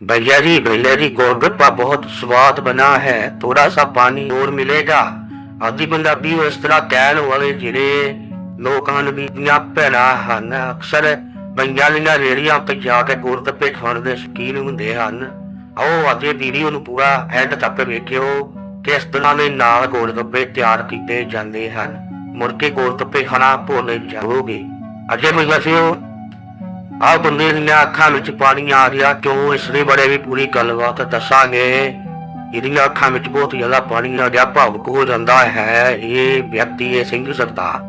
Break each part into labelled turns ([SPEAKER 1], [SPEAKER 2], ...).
[SPEAKER 1] भैया जी भैया जी गोलगप्पा बहुत स्वाद बना है थोड़ा सा पानी और मिलेगा ਆਦੀ ਪੰਜਾਬੀ ਨੂੰ ਇਸ ਤਰ੍ਹਾਂ ਕਹਿਣ ਵਾਲੇ ਜਿਹੜੇ ਲੋਕ ਹਨ ਬੀਬੀਆਂ ਭੈਣਾਂ ਹਨ ਅਕਸਰ ਬੰਗਾਂ ਦੀਆਂ ਰੇੜੀਆਂ ਤੇ ਜਾ ਕੇ ਗੁਰਦੱਪੇ ਖਾਣ ਦੇ ਸ਼ੌਕੀਨ ਹੁੰਦੇ ਹਨ ਆਓ ਅੱਜ ਇਹ ਵੀਡੀਓ ਨੂੰ ਪੂਰਾ ਐਂਡ ਤੱਕ ਵੇਖਿਓ ਕਿਸ ਤਰ੍ਹਾਂ ਦੇ ਨਾਲ ਗੁਰਦੱਪੇ ਤਿਆਰ ਕੀਤੇ ਜਾਂਦੇ ਹਨ ਮੁੜ ਕੇ ਗੁਰਦੱਪੇ ਖਾਣਾ ਭੁੱਲ ਜਾਓਗੇ ਅਜੇ ਮੈਂ ਵਸਿਓ ਆਹ ਬੰਦੇ ਦੀਆਂ ਅੱਖਾਂ ਵਿੱਚ ਪਾਣੀ ਆ ਗਿਆ, ਕਿਉਂ? ਇਸ ਦੇ ਬਾਰੇ ਵੀ ਪੂਰੀ ਗੱਲਬਾਤ ਦੱਸਾਂਗੇ। ਇਹਦੀਆਂ ਅੱਖਾਂ ਵਿੱਚ ਬਹੁਤ ਜ਼ਿਆਦਾ ਪਾਣੀ ਆ ਗਿਆ, ਭਾਵਕ ਹੋ ਜਾਂਦਾ ਹੈ ਇਹ ਵਿਅਕਤੀ ਹੈ ਸਿੰਘ ਸਰਦਾਰ।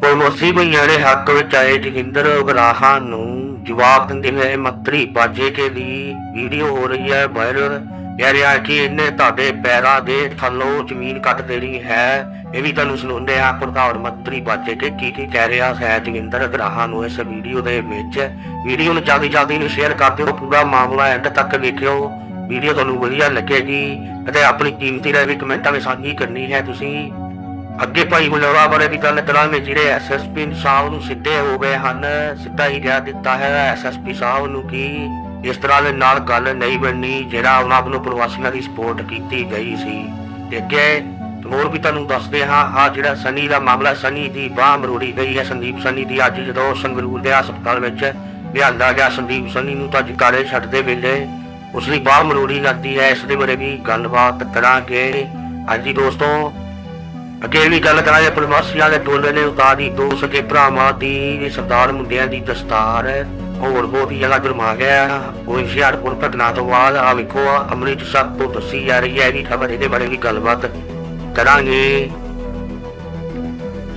[SPEAKER 1] ਕੋਈ ਮਸੀਬ ਜਿਹੜੇ ਹੱਕ ਵਿੱਚ ਆਏ ਜਗਿੰਦਰ ਉਗਰਾਹਾਂ ਨੂੰ ਜਵਾਬ ਦਿੰਦੇ ਹੋਏ ਮੰਤਰੀ ਬਾਜੇ ਕੇ ਦੀ ਵੀਡੀਓ ਹੋ ਰਹੀ ਹੈ, ਵਾਇਰਲ ਕਹਿ ਇਹਨੇ ਤੁਹਾਡੇ ਪੈਰਾਂ ਦੇ ਥੱਲੋਂ ਜ਼ਮੀਨ ਕੱਟ ਦੇਣੀ ਹੈ। ਇਹ ਵੀ ਤੁਹਾਨੂੰ ਸੁਣਾਉਂਦੇ ਆ ਪ੍ਰਧਾਨ ਮੰਤਰੀ ਬਾਜੇ ਕੇ ਕੀ ਕੀ ਕਹਿ ਰਿਹਾ ਹੈ ਜਗਿੰਦਰ ਉਗਰਾਹਾਂ ਨੂੰ ਇਸ ਵੀਡੀਓ ਦੇ ਵਿੱਚ। ਵੀਡੀਓ ਨੂੰ ਜਲਦੀ ਜਲਦੀ ਨੂੰ ਸ਼ੇਅਰ ਕਰ ਦਿਓ, ਪੂਰਾ ਮਾਮਲਾ ਐਂਡ ਤੱਕ ਵੇਖਿਓ। ਵੀਡੀਓ ਤੁਹਾਨੂੰ ਵਧੀਆ ਲੱਗੇਗੀ ਅਤੇ ਆਪਣੀ ਕੀਮਤੀ ਰਾਏ ਵੀ ਕਮੈਂਟਾਂ ਵਿੱਚ ਸਾਂਝੀ ਕਰਨੀ ਹੈ ਤੁਸੀਂ। ਅੱਗੇ ਭਾਈ ਹੁਲਵਾ ਬਾਰੇ ਵੀ ਗੱਲ ਕਰਾਂਗੇ, ਜਿਹੜੇ ਐਸਐਸਪੀ ਸਾਹਿਬ ਨੂੰ ਸਿੱਧੇ ਹੋ ਗਏ ਹਨ, ਸਿੱਧਾ ਹੀ ਕਹਿ ਦਿੱਤਾ ਹੈ ਐਸਐਸਪੀ ਸਾਹਿਬ ਨੂੰ ਕਿ ਇਸ ਤਰ੍ਹਾਂ ਦੇ ਨਾਲ ਗੱਲ ਨਹੀਂ ਬਣਨੀ, ਜਿਹੜਾ ਉਹਨਾਂ ਵੱਲੋਂ ਪ੍ਰਵਾਸੀਆਂ ਦੀ ਸਪੋਰਟ ਕੀਤੀ ਗਈ ਸੀ। ਤੇ ਅੱਗੇ ਹੋਰ ਵੀ ਤੁਹਾਨੂੰ ਦੱਸਦੇ ਹਾਂ ਆ ਜਿਹੜਾ ਸਨੀ ਦਾ ਮਾਮਲਾ, ਸਨੀ ਦੀ ਬਾਹ ਮਰੋੜੀ ਗਈ ਹੈ। ਸੰਦੀਪ ਸਨੀ ਦੀ ਅੱਜ ਜਦੋਂ ਸੰਗਰੂਰ ਦੇ ਹਸਪਤਾਲ ਵਿੱਚ ਲਿਆਂਦਾ ਗਿਆ, ਸੰਦੀਪ ਸਨੀ ਨੂੰ ਤਾਂ ਜਕਾਰੇ ਛੱਡਦੇ ਵੇਲੇ ਉਸ ਦੀ ਬਾਹ ਮਰੋੜੀ ਜਾਂਦੀ ਹੈ। ਇਸ ਦੇ ਬਾਰੇ ਵੀ ਗੱਲਬਾਤ ਕਰਾਂਗੇ। ਹਾਂਜੀ ਦੋਸਤੋ, ਅੱਗੇ ਵੀ ਗੱਲ ਕਰਾਂਗੇ। ਪ੍ਰਵਾਸੀਆਂ ਦੇ ਟੋਲੇ ਨੇ ਉਤਾਰੀ, ਦੋ ਸਕੇ ਭਰਾਵਾਂ ਦੀ, ਸਰਦਾਰ ਮੁੰਡਿਆਂ ਦੀ ਦਸਤਾਰ। ਹੋਰ ਬਹੁਤ ਹੀ ਜ਼ਿਆਦਾ ਗਰਮਾ ਗਿਆ ਉਹ ਹੁਸ਼ਿਆਰਪੁਰ ਘਟਨਾ ਤੋਂ ਬਾਅਦ ਆ ਵੇਖੋ ਅੰਮ੍ਰਿਤਸਰ ਤੋਂ ਦੱਸੀ ਜਾ ਰਹੀ ਹੈ ਇਹ ਖਬਰ ਇਹਦੇ ਬਾਰੇ ਵੀ ਗੱਲਬਾਤ ਕਰਾਂਗੇ।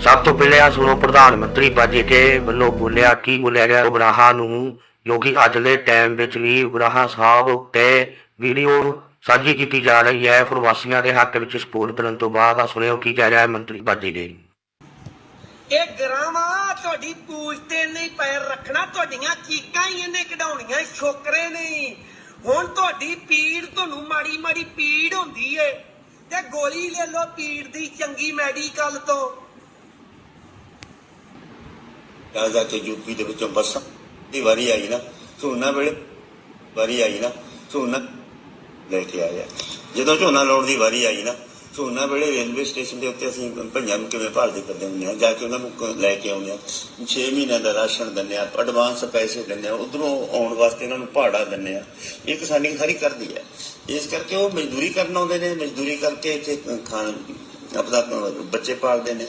[SPEAKER 1] ਸਭ ਤੋਂ ਪਹਿਲੇ ਆ, ਸੁਣੋ, ਪ੍ਰਧਾਨ ਮੰਤਰੀ ਬਾਜੇ ਕੇ ਵੱਲੋਂ ਬੋਲਿਆ, ਕੀ ਬੋਲਿਆ ਗਿਆ? ਉਬਰਾਹਾ ਨੂੰ ਜੋ ਕਿ ਅੱਜ ਦੇ ਟਾਈਮ ਵਿੱਚ ਵੀ ਉਬਰਾਹਾ ਸਾਹਿਬ ਉੱਤੇ ਵੀਡੀਓ ਸਾਂਝੀ ਕੀਤੀ ਜਾ ਰਹੀ ਹੈ। ਪ੍ਰਵਾਸੀਆਂ ਦੇ ਹੱਕ ਵਿੱਚ ਸਪੋਰਟ ਕਰਨ ਤੋਂ ਬਾਅਦ ਆ, ਸੁਣਿਓ ਕੀ ਕਹਿ ਰਿਹਾ ਹੈ ਮੰਤਰੀ ਬਾਜੇ ਕੇ।
[SPEAKER 2] ਇਹ ਗਰਾਵਾਂ ਤੁਹਾਡੀ ਪੂਛ ਤੇ ਨਹੀਂ ਪੈਰ ਰੱਖਣਾ, ਤੁਹਾਡੀਆਂ ਚੀਕਾਂ ਹੀ ਇਹਨੇ ਕਢਾਉਣੀਆਂ ਛੋਕਰੇ ਨਹੀਂ ਹੁਣ ਤੁਹਾਡੀ ਪੀੜ ਤੁਹਾਨੂੰ ਮਾੜੀ ਮਾੜੀ ਪੀੜ ਹੁੰਦੀ ਏ। ਤੇ ਗੋਲੀ ਲੈ ਲਓ ਪੀੜ ਦੀ, ਚੰਗੀ ਮੈਡੀਕਲ ਤੋਂ।
[SPEAKER 3] ਰਾਜਾ ਤੇ ਯੂਪੀ ਦੇ ਵਿੱਚੋਂ ਬੱਸਾਂ ਦੀ ਵਾਰੀ ਆਈ ਨਾ, ਝੋਨਾ ਵੇਲੇ ਵਾਰੀ ਆਈ ਨਾ, ਝੋਨਾ ਲੈ ਕੇ ਆਇਆ। ਜਦੋਂ ਝੋਨਾ ਲਾਉਣ ਦੀ ਵਾਰੀ ਆਈ ਨਾ ਝੋਨਾ ਵੇਲੇ ਰੇਲਵੇ ਸਟੇਸ਼ਨ ਦੇ ਉੱਤੇ ਅਸੀਂ ਭਈਆਂ ਨੂੰ ਕਿਵੇਂ ਭਾਲਦੇ ਕਰਦੇ ਹੁੰਦੇ ਆ ਜਾ ਕੇ ਉਹਨਾਂ ਨੂੰ ਲੈ ਕੇ ਆਉਂਦੇ ਆ 6 ਮਹੀਨਿਆਂ ਦਾ ਰਾਸ਼ਨ ਦਿੰਦੇ ਆ ਐਡਵਾਂਸ ਪੈਸੇ ਦਿੰਦੇ ਆ ਉਧਰੋਂ ਆਉਣ ਵਾਸਤੇ ਇਹਨਾਂ ਨੂੰ ਭਾੜਾ ਦਿੰਦੇ ਆ ਇਹ ਕਿਸਾਨੀ ਸਾਰੀ ਕਰਦੀ ਹੈ। ਇਸ ਕਰਕੇ ਉਹ ਮਜ਼ਦੂਰੀ ਕਰਨ ਆਉਂਦੇ ਨੇ, ਮਜ਼ਦੂਰੀ ਕਰਕੇ ਇੱਥੇ ਖਾਣ, ਆਪਣਾ ਬੱਚੇ ਪਾਲਦੇ ਨੇ।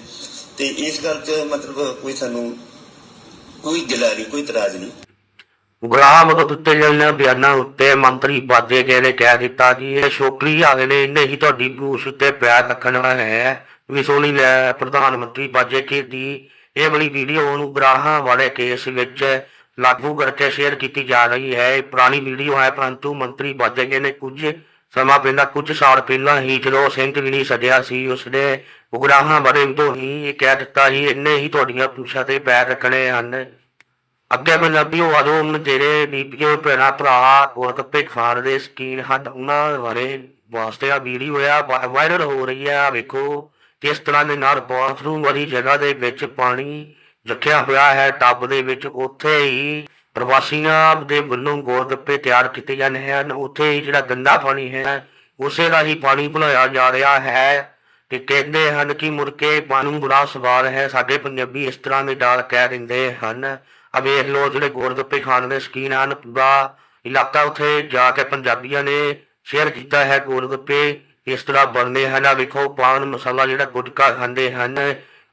[SPEAKER 3] ਤੇ ਇਸ ਗੱਲ 'ਚ ਮਤਲਬ ਕੋਈ ਸਾਨੂੰ ਕੋਈ ਗਿਲਾ ਕੋਈ ਇਤਰਾਜ਼ ਨਹੀਂ।
[SPEAKER 1] ਗੁਲਾਮ ਤੋਂ ਦਿੱਤੇ ਜਾਂਦੇ ਬਿਆਨਾਂ ਉੱਤੇ ਮੰਤਰੀ ਬਾਜੇ ਕੇ ਨੇ ਕਹਿ ਦਿੱਤਾ ਕਿ ਇਹ ਛੋਕਰੀ ਆਵੇ ਨੇ, ਇਹਨੇ ਹੀ ਤੁਹਾਡੀ ਗੂਸ਼ ਉੱਤੇ ਪੈਰ ਰੱਖਣਾ ਹੈ ਵੀ ਸੋਣੀ ਲੈ ਪ੍ਰਧਾਨ ਮੰਤਰੀ ਬਾਜੇ ਕੇ ਦੀ, ਇਹ ਵਾਲੀ ਵੀਡੀਓ ਨੂੰ ਗਰਾਹਾਂ ਵਾਲੇ ਕੇਸ ਵਿੱਚ ਲਾਗੂ ਕਰਕੇ ਸ਼ੇਅਰ ਕੀਤੀ ਜਾ ਰਹੀ ਹੈ। ਇਹ ਪੁਰਾਣੀ ਵੀਡੀਓ ਹੈ, ਪਰੰਤੂ ਮੰਤਰੀ ਬਾਜੇ ਕੇ ਨੇ ਕੁਝ ਸਮਾਂ ਪਹਿਲਾਂ, ਕੁਝ ਸਾਲ ਪਹਿਲਾਂ ਹੀ ਜਦੋਂ ਸਿੰਘ ਵੀ ਨਹੀਂ ਸੀ, ਉਸਨੇ ਉਗਰਾਹਾਂ ਬਾਰੇ ਤੋਂ ਹੀ ਇਹ ਕਹਿ ਦਿੱਤਾ ਸੀ ਇੰਨੇ ਹੀ ਤੁਹਾਡੀਆਂ ਪੁੱਛਾਂ ਤੇ ਪੈਰ ਰੱਖਣੇ ਹਨ। ਅੱਗੇ ਪੰਜਾਬੀ ਵਾਦੋਂ ਨੂੰ ਜਿਹੜੇ ਬੀਬੀਆਂ ਭੈਣਾਂ, ਭਰਾ ਗੋਲਗੱਪੇ ਖਾਣ ਦੇ ਸਕੀਨ ਹਨ, ਉਹਨਾਂ ਬਾਰੇ ਵਾਸਤੇ ਆ ਵੀਡੀਓ ਆ ਵਾਇਰਲ ਹੋ ਰਹੀ ਆ ਵੇਖੋ। ਕਿਸ ਤਰ੍ਹਾਂ ਦੇ ਨਾਲ ਬਾਥਰੂਮ ਵਾਲੀ ਜਗ੍ਹਾ ਦੇ ਵਿੱਚ ਪਾਣੀ ਰੱਖਿਆ ਹੋਇਆ ਹੈ, ਟੱਬ ਦੇ ਵਿੱਚ, ਉੱਥੇ ਹੀ ਪ੍ਰਵਾਸੀਆਂ ਦੇ ਵੱਲੋਂ ਗੋਲਗੱਪੇ ਤਿਆਰ ਕੀਤੇ ਜਾਂਦੇ ਹਨ, ਉੱਥੇ ਹੀ ਜਿਹੜਾ ਗੰਦਾ ਪਾਣੀ ਹੈ, ਉਸੇ ਦਾ ਹੀ ਪਾਣੀ ਬਣਾਇਆ ਜਾ ਰਿਹਾ ਹੈ ਤੇ ਕਹਿੰਦੇ ਹਨ ਕਿ ਮੁਰਕੇ ਪਾਣੀ ਬੁਰਾ ਸਵਾਲ ਹੈ, ਸਾਡੇ ਪੰਜਾਬੀ ਇਸ ਤਰ੍ਹਾਂ ਦੇ ਦਾਲ ਕਹਿ ਦਿੰਦੇ ਹਨ। ਆ ਵੇਖ ਲੋ ਜਿਹੜੇ ਗੋਲਗੱਪੇ ਖਾਣ ਦੇ ਸ਼ੌਕੀਨ ਹਨ, ਪੂਰਾ ਇਲਾਕਾ ਉੱਥੇ ਜਾ ਕੇ ਪੰਜਾਬੀਆਂ ਨੇ ਸ਼ੇਅਰ ਕੀਤਾ ਹੈ ਗੋਲਗੱਪੇ ਇਸ ਤਰ੍ਹਾਂ ਬਣਦੇ ਹਨ। ਆ ਵੇਖੋ, ਪਾਨ ਮਸਾਲਾ ਜਿਹੜਾ ਗੁਟਕਾ ਖਾਂਦੇ ਹਨ,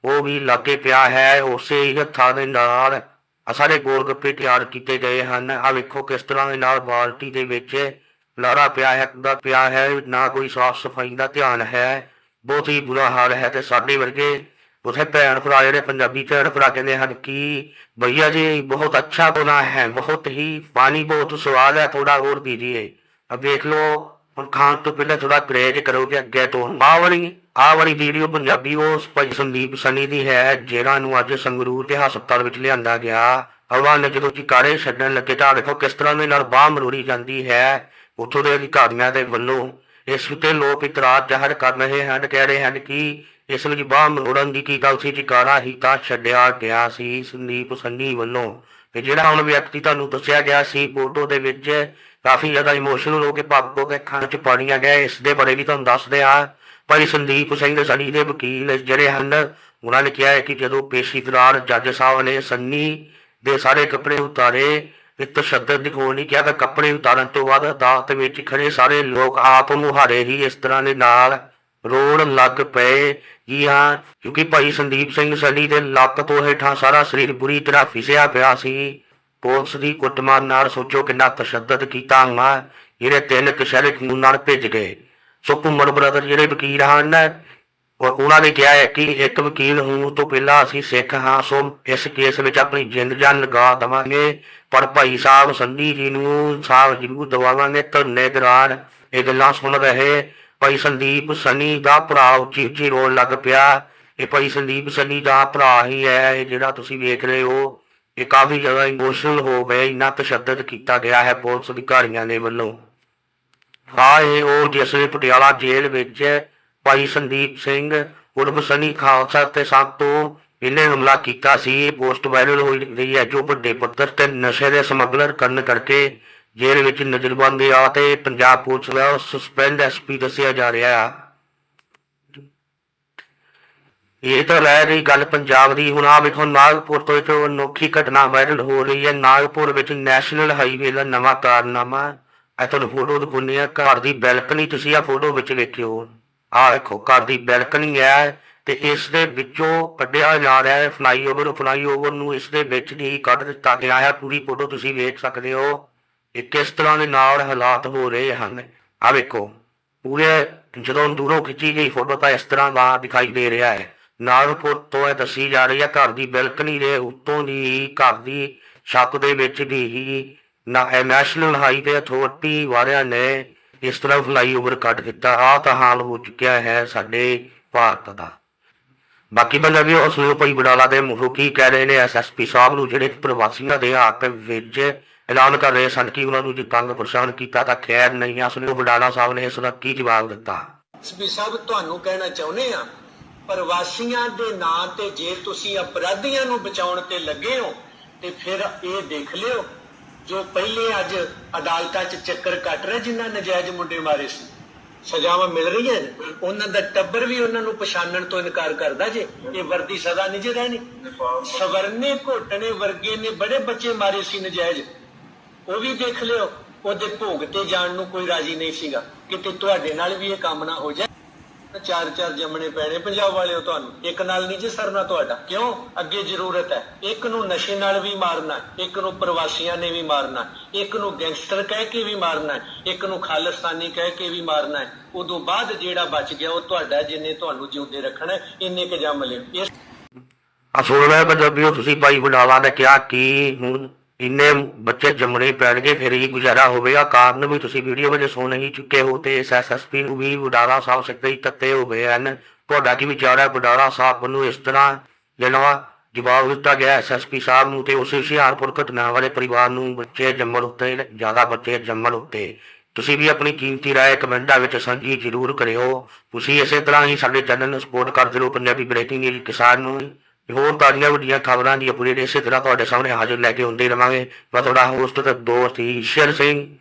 [SPEAKER 1] ਉਹ ਵੀ ਲਾਗੇ ਪਿਆ ਹੈ। ਉਸੇ ਹੀ ਹੱਥਾਂ ਦੇ ਨਾਲ ਆ ਸਾਰੇ ਗੋਲਗੱਪੇ ਤਿਆਰ ਕੀਤੇ ਗਏ ਹਨ। ਆ ਵੇਖੋ ਕਿਸ ਤਰ੍ਹਾਂ ਦੇ ਨਾਲ ਬਾਲਟੀ ਦੇ ਵਿੱਚ ਲਾਰਾ ਪਿਆ ਹੈ ਦਾ ਪਿਆ ਹੈ। ਨਾ ਕੋਈ ਸਾਫ਼ ਸਫ਼ਾਈ ਦਾ ਧਿਆਨ ਹੈ। ਬਹੁਤ ਹੀ ਬੁਰਾ ਹਾਲ ਹੈ ਤੇ ਸਾਡੇ ਵਰਗੇ ਭੈਣ ਭਰਾ खुरा जेडे पंजाबी भैन खुरा कहते हैं कि भैया जी बहुत अच्छा होना है बहुत ही पानी बहुत स्वाद है थोड़ा और पीजिए अब देख लो ਹੁਣ ਖਾਣ ਤੋਂ ਪਹਿਲਾਂ ਥੋੜਾ ਪ੍ਰੇਜ ਕਰੋ ਕਿ ਅੱਗੇ ਤੋਂ ਆਹ ਵਾਲੀ ਆਹ ਵਾਲੀ ਵੀਡੀਓ ਪੰਜਾਬੀ, ਉਸ ਭਾਈ ਸੰਦੀਪ ਸਨੀ ਦੀ ਹੈ, ਜਿਹੜਾ ਨੂੰ ਅੱਜ ਸੰਗਰੂਰ ਦੇ ਹਸਪਤਾਲ ਵਿੱਚ ਲਿਆਂਦਾ ਗਿਆ। ਹਵਾ ਨੇ ਜਦੋਂ ਚਿਕਾਰੇ ਛੱਡਣ ਲੱਗੇ ਤਾਂ ਦੇਖੋ ਕਿਸ ਤਰ੍ਹਾਂ ਦੇ ਨਾਲ ਬਾਹ ਮਰੂਰੀ ਜਾਂਦੀ ਹੈ, ਉੱਥੋਂ ਦੇ ਅਧਿਕਾਰੀਆਂ ਦੇ ਵੱਲੋਂ। ਇਸ ਉੱਤੇ ਲੋਕ ਇਤਰਾਜ਼ ਜ਼ਾਹਰ ਕਰ ਰਹੇ ਹਨ, ਕਹਿ ਰਹੇ ਹਨ ਕਿ ਇਸ ਵਿੱਚ ਬਾਹ ਮਰੋੜਨ ਦੀ ਕੀ ਗੱਲ ਸੀ ਚਿਕਾਰਾ ਹੀ ਤਾਂ ਛੱਡਿਆ ਗਿਆ ਸੀ ਸੰਦੀਪ ਸੰਨੀ ਵੱਲੋਂ। ਤੇ ਜਿਹੜਾ ਹੁਣ ਵਿਅਕਤੀ ਤੁਹਾਨੂੰ ਦੱਸਿਆ ਗਿਆ ਸੀ, ਫੋਟੋ ਦੇ ਵਿੱਚ ਕਾਫੀ ਜ਼ਿਆਦਾ ਇਮੋਸ਼ਨਲ ਹੋ ਕੇ ਪੱਗ ਕੇ ਅੱਖਾਂ 'ਚ ਪਾਣੀ ਆ ਗਿਆ, ਇਸ ਦੇ ਬਾਰੇ ਵੀ ਤੁਹਾਨੂੰ ਦੱਸਦੇ ਆ ਭਾਈ ਸੰਦੀਪ ਸਿੰਘ ਸਨੀ ਦੇ ਵਕੀਲ ਜਿਹੜੇ ਹਨ, ਉਹਨਾਂ ਨੇ ਕਿਹਾ ਹੈ ਕਿ ਜਦੋਂ ਪੇਸ਼ੀ ਦੌਰਾਨ ਜੱਜ ਸਾਹਿਬ ਨੇ ਸੰਨੀ ਦੇ ਸਾਰੇ ਕੱਪੜੇ ਉਤਾਰੇ ਤੇ ਤਸ਼ੱਦਦ ਦੀ ਹੋਣ ਨਹੀਂ ਕਿਹਾ ਤਾਂ ਕੱਪੜੇ ਉਤਾਰਨ ਤੋਂ ਬਾਅਦ ਅਦਾਲਤ ਵਿੱਚ ਖੜੇ ਸਾਰੇ ਲੋਕ ਆਪ ਨੂੰ ਹਾਰੇ ਹੀ ਇਸ ਤਰ੍ਹਾਂ ਦੇ ਨਾਲ ਰੋਣ ਲੱਗ ਪਏ। ਜੀ ਹਾਂ, ਕਿਉਂਕਿ ਭਾਈ ਸੰਦੀਪ ਸਿੰਘ ਸਨੀ ਦੇ ਲੱਕ ਤੋਂ ਹੇਠਾਂ ਸਾਰਾ ਸਰੀਰ ਬੁਰੀ ਤਰ੍ਹਾਂ ਫਿਸਿਆ ਪਿਆ ਸੀ। ਪੁਲਿਸ ਦੀ ਕੁੱਟਮਾਰ ਨਾਲ ਸੋਚੋ ਕਿੰਨਾ ਤਸ਼ੱਦਦ ਕੀਤਾ ਹੋਣਾ ਜਿਹੜੇ ਤਿੰਨ ਕਸ਼ਹਿਰੇ ਕਾਨੂੰਨ ਨਾਲ ਭੇਜ ਗਏ। ਸੋ ਘੁੰਮਣ ਬ੍ਰਦਰ ਜਿਹੜੇ ਵਕੀਲ ਹਨ ਉਹ- ਉਹਨਾਂ ਨੇ ਕਿਹਾ ਹੈ ਕਿ ਇੱਕ ਵਕੀਲ ਹੋਣ ਤੋਂ ਪਹਿਲਾਂ ਅਸੀਂ ਸਿੱਖ ਹਾਂ, ਸੋ ਇਸ ਕੇਸ ਵਿੱਚ ਆਪਣੀ ਜਿੰਦ ਜਾਨ ਲਗਾ ਦਵਾਂਗੇ। ਪਰ ਭਾਈ ਸਾਹਿਬ ਸੰਧੀ ਜੀ ਨੂੰ ਸਾਹਿਬ ਜ਼ਰੂਰ ਦਵਾਵਾਂਗੇ। ਧਰਨੇ ਦੌਰਾਨ ਇਹ ਗੱਲਾਂ ਸੁਣ ਰਹੇ ਭਾਈ ਸੰਦੀਪ ਸਨੀ ਦਾ ਭਰਾ ਉੱਚੀ ਉੱਚੀ ਰੋਣ ਲੱਗ ਪਿਆ। ਇਹ ਭਾਈ ਸੰਦੀਪ ਸਨੀ ਦਾ ਭਰਾ ਹੀ ਹੈ, ਇਹ ਜਿਹੜਾ ਤੁਸੀਂ ਵੇਖ ਰਹੇ ਹੋ, ਇਹ ਕਾਫੀ ਜ਼ਿਆਦਾ ਇਮੋਸ਼ਨਲ ਹੋ ਗਏ, ਇੰਨਾ ਤਸ਼ੱਦਦ ਕੀਤਾ ਗਿਆ ਹੈ ਪੁਲਿਸ ਅਧਿਕਾਰੀਆਂ ਦੇ ਵੱਲੋਂ। ਹਾਂ, ਇਹ ਉਹ ਜਿਸ ਨੇ ਪਟਿਆਲਾ ਜੇਲ੍ਹ ਵਿੱਚ ਭਾਈ ਸੰਦੀਪ ਸਿੰਘ ਉਰਫ ਸਨੀ ਖਾਲਸਾ ਤੇ ਸਭ ਤੋਂ ਇਹਨੇ ਹਮਲਾ ਕੀਤਾ ਸੀ। ਇਹ ਪੋਸਟ ਵਾਇਰਲ ਹੋ ਰਹੀ ਹੈ ਜੋ ਵੱਡੇ ਪੱਧਰ ਤੇ ਨਸ਼ੇ ਦੇ ਸਮਗਲਰ ਕਰਨ ਕਰਕੇ ਜੇਲ੍ਹ ਵਿੱਚ ਨਜ਼ਰਬੰਦੀ ਆ ਤੇ ਪੰਜਾਬ ਪੁਲਿਸ ਦਾ ਸਸਪੈਂਡ ਐਸਪੀ ਦੱਸਿਆ ਜਾ ਰਿਹਾ ਹੈ ਇਹ ਤਾਂ ਲੈ ਰਹੀ ਗੱਲ ਪੰਜਾਬ ਦੀ। ਹੁਣ ਆ ਵੇਖੋ, ਨਾਗਪੁਰ ਤੋਂ ਇੱਕ ਅਨੋਖੀ ਘਟਨਾ ਵਾਇਰਲ ਹੋ ਰਹੀ ਹੈ। ਨਾਗਪੁਰ ਵਿੱਚ ਨੈਸ਼ਨਲ ਹਾਈਵੇ ਦਾ ਨਵਾਂ ਕਾਰਨਾਮਾ। ਇਹ ਤੁਹਾਨੂੰ ਫੋਟੋ ਦਿਖਾਉਂਦੇ ਆ ਘਰ ਦੀ ਬੈਲਕਨੀ ਤੁਸੀਂ ਆ ਫੋਟੋ ਵਿੱਚ ਵੇਖਿਓ। ਆਹ ਵੇਖੋ ਘਰ ਦੀ ਬੈਲਕਨੀ ਹੈ ਤੇ ਇਸ ਦੇ ਵਿੱਚੋਂ ਕੱਢਿਆ ਜਾ ਰਿਹਾ ਹੈ ਫਲਾਈਓਵਰ ਫਲਾਈਓਵਰ ਨੂੰ ਇਸ ਦੇ ਵਿੱਚ ਦੀ ਕੱਢ ਦਿੱਤਾ ਗਿਆ ਹੈ। ਪੂਰੀ ਫੋਟੋ ਤੁਸੀਂ ਵੇਖ ਸਕਦੇ ਹੋ ਇਹ ਕਿਸ ਤਰ੍ਹਾਂ ਦੇ ਨਾਲ ਹਾਲਾਤ ਹੋ ਰਹੇ ਹਨ। ਆ ਵੇਖੋ, ਪੂਰੇ ਜਦੋਂ ਦੂਰੋਂ ਖਿੱਚੀ ਗਈ ਫੋਟੋ ਤਾਂ ਇਸ ਤਰ੍ਹਾਂ ਦਾ ਦਿਖਾਈ ਦੇ ਰਿਹਾ ਹੈ। ਨਾਗਪੁਰ ਤੋਂ ਇਹ ਦੱਸੀ ਜਾ ਰਹੀ ਹੈ, ਘਰ ਦੀ ਬੈਲਕਨੀ ਦੇ ਉੱਤੋਂ ਦੀ ਘਰ ਦੀ ਛੱਤ ਦੇ ਵਿੱਚ ਵੀ ਹੀ ਨਾ ਨੈਸ਼ਨਲ ਹਾਈਵੇ ਅਥਾਰਟੀ ਵਾਲਿਆਂ ਨੇ ਇਸ ਤਰ੍ਹਾਂ ਫਲਾਈਓਵਰ ਕੱਢ ਦਿੱਤਾ ਆ ਤਾਂ ਹਾਲ ਹੋ ਚੁੱਕਿਆ ਹੈ ਸਾਡੇ ਭਾਰਤ ਦਾ। ਬਾਕੀ ਬੰਦਾ ਵੀ ਉਸ ਨੂੰ ਭਾਈ ਬਡਾਲਾ ਦੇ ਮੁਖੀ ਕਹਿ ਰਹੇ ਨੇ ਐਸਐਸਪੀ ਸਾਹਿਬ ਨੂੰ, ਜਿਹੜੇ ਪ੍ਰਵਾਸੀਆਂ ਦੇ ਹੱਕ ਵਿੱਚ ਐਲਾਨ ਕਰ ਰਹੇ ਸਨ ਕਿ ਉਹਨਾਂ ਨੂੰ ਜੇ ਤੰਗ ਪਰੇਸ਼ਾਨ ਕੀਤਾ ਤਾਂ ਖੈਰ ਨਹੀਂ ਆ। ਸੁਨੀਲ ਬਡਾਲਾ ਸਾਹਿਬ ਨੇ ਇਸ ਦਾ ਕੀ ਜਵਾਬ ਦਿੱਤਾ?
[SPEAKER 2] ਐਸਪੀ ਸਾਹਿਬ, ਤੁਹਾਨੂੰ ਕਹਿਣਾ ਚਾਹੁੰਦੇ ਆ ਪ੍ਰਵਾਸੀਆਂ ਦੇ ਨਾਂ ਤੇ ਜੇ ਤੁਸੀਂ ਅਪਰਾਧੀਆਂ ਨੂੰ ਬਚਾਉਣ ਤੇ ਲੱਗੇ ਹੋ, ਤੇ ਫਿਰ ਇਹ ਦੇਖ ਲਿਓ ਜੋ ਪਹਿਲੇ ਅੱਜ ਅਦਾਲਤਾਂ 'ਚ ਚੱਕਰ ਕੱਟ ਰਹੇ ਜਿਨ੍ਹਾਂ ਨਜਾਇਜ਼ ਮੁੰਡੇ ਮਾਰੇ ਸੀ। ਸਜ਼ਾਵਾਂ ਮਿਲ ਰਹੀਆਂ ਨੇ। ਉਹਨਾਂ ਦਾ ਟੱਬਰ ਵੀ ਉਹਨਾਂ ਨੂੰ ਪਛਾਣਨ ਤੋਂ ਇਨਕਾਰ ਕਰਦਾ ਜੇ। ਇਹ ਵਰਦੀ ਸਦਾ ਨਹੀਂ ਜੇ ਰਹਿਣੀ। ਸਵਰਨੇ ਘੋਟਣੇ ਵਰਗੇ ਨੇ ਬੜੇ ਬੱਚੇ ਮਾਰੇ ਸੀ ਨਜਾਇਜ਼। ਉਹ ਵੀ ਦੇਖ ਲਿਓ, ਉਹਦੇ ਭੋਗ ਤੇ ਜਾਣ ਨੂੰ ਕੋਈ ਰਾਜੀ ਨਹੀਂ ਸੀਗਾ। ਕਿਤੇ ਤੁਹਾਡੇ ਨਾਲ ਵੀ ਇਹ ਕੰਮ ਨਾ ਹੋ ਜਾਏ। ਚਾਰ ਚਾਰ ਜੰਮਣੇ ਪੈਣੇ ਪੰਜਾਬ ਵਾਲਿਓ ਤੁਹਾਨੂੰ। ਇੱਕ ਨਾਲ ਨਹੀਂ ਜੀ ਸਰਨਾ ਤੁਹਾਡਾ। ਕਿਉਂ? ਅੱਗੇ ਜ਼ਰੂਰਤ ਹੈ। ਇੱਕ ਨੂੰ ਨਸ਼ੇ ਨਾਲ ਵੀ ਮਾਰਨਾ, ਇੱਕ ਨੂੰ ਪ੍ਰਵਾਸੀਆਂ ਨੇ ਵੀ ਮਾਰਨਾ, ਇੱਕ ਨੂੰ ਗੈਂਗਸਟਰ ਕਹਿ ਕੇ ਵੀ ਮਾਰਨਾ, ਇੱਕ ਨੂੰ ਖਾਲਿਸਤਾਨੀ ਕਹਿ ਕੇ ਵੀ ਮਾਰਨਾ ਹੈ। ਉਦੋਂ ਬਾਅਦ ਜਿਹੜਾ ਬਚ ਗਿਆ ਉਹ ਤੁਹਾਡਾ ਜਿੰਨੇ ਤੁਹਾਨੂੰ ਜਿਉਂਦੇ ਰੱਖਣਾ ਇੰਨੇ ਕੁ ਜੰਮ ਲਿਓ। ਇਸ
[SPEAKER 1] ਆ ਸੁਣ ਪੰਜਾਬੀਓ ਤੁਸੀਂ ਭਾਈ ਬਡਾਲਾ ਨੇ ਕਿਹਾ ਕਿ, ਹੁਣ ਇੰਨੇ ਬੱਚੇ ਜੰਮਣੇ ਪੈਣਗੇ, ਫਿਰ ਹੀ ਗੁਜ਼ਾਰਾ ਹੋਵੇਗਾ ਕਾਰਨ ਵੀ ਤੁਸੀਂ ਵੀਡੀਓ ਵਿੱਚ ਸੁਣ ਹੀ ਚੁੱਕੇ ਹੋ ਤੇ ਇਸ ਐਸਐਸਪੀ ਨੂੰ ਵੀ ਬਡਾਲਾ ਸਾਹਿਬ ਸਿੱਧੇ ਹੀ ਤੱਤੇ ਹੋ ਗਏ ਹਨ। ਤੁਹਾਡਾ ਕੀ ਵਿਚਾਰ ਹੈ? ਬਡਾਲਾ ਸਾਹਿਬ ਨੂੰ ਇਸ ਤਰ੍ਹਾਂ ਜਿਹੜਾ ਜਵਾਬ ਦਿੱਤਾ ਗਿਆ ਐਸਐਸਪੀ ਸਾਹਿਬ ਨੂੰ ਤੇ ਉਸ ਹੁਸ਼ਿਆਰਪੁਰ ਘਟਨਾ ਵਾਲੇ ਪਰਿਵਾਰ ਨੂੰ ਬੱਚੇ ਜੰਮਣ ਉੱਤੇ, ਜ਼ਿਆਦਾ ਬੱਚੇ ਜੰਮਣ ਉੱਤੇ। ਤੁਸੀਂ ਵੀ ਆਪਣੀ ਕੀਮਤੀ ਰਾਏ ਕਮੈਂਟਾਂ ਵਿੱਚ ਸਾਂਝੀ ਜ਼ਰੂਰ ਕਰਿਓ। ਤੁਸੀਂ ਇਸੇ ਤਰ੍ਹਾਂ ਹੀ ਸਾਡੇ ਚੈਨਲ ਨੂੰ ਸਪੋਰਟ ਕਰਦੇ ਰਹੋ ਪੰਜਾਬੀ ਬ੍ਰੇਕਿੰਗ ਨਿਊਜ਼ ਕਿਸਾਨ ਨੂੰ। ਹੋਰ ਤਾਜ਼ੀਆਂ ਵੱਡੀਆਂ ਖਬਰਾਂ ਦੀ ਅਪਡੇਟ ਇਸੇ ਤਰ੍ਹਾਂ ਤੁਹਾਡੇ ਸਾਹਮਣੇ ਹਾਜ਼ਰ ਲੈ ਕੇ ਹੁੰਦੇ ਰਵਾਂਗੇ। ਮੈਂ ਤੁਹਾਡਾ ਹੋਸਟ ਤੇ ਦੋਸਤ ਈਸ਼ਰ ਸਿੰਘ।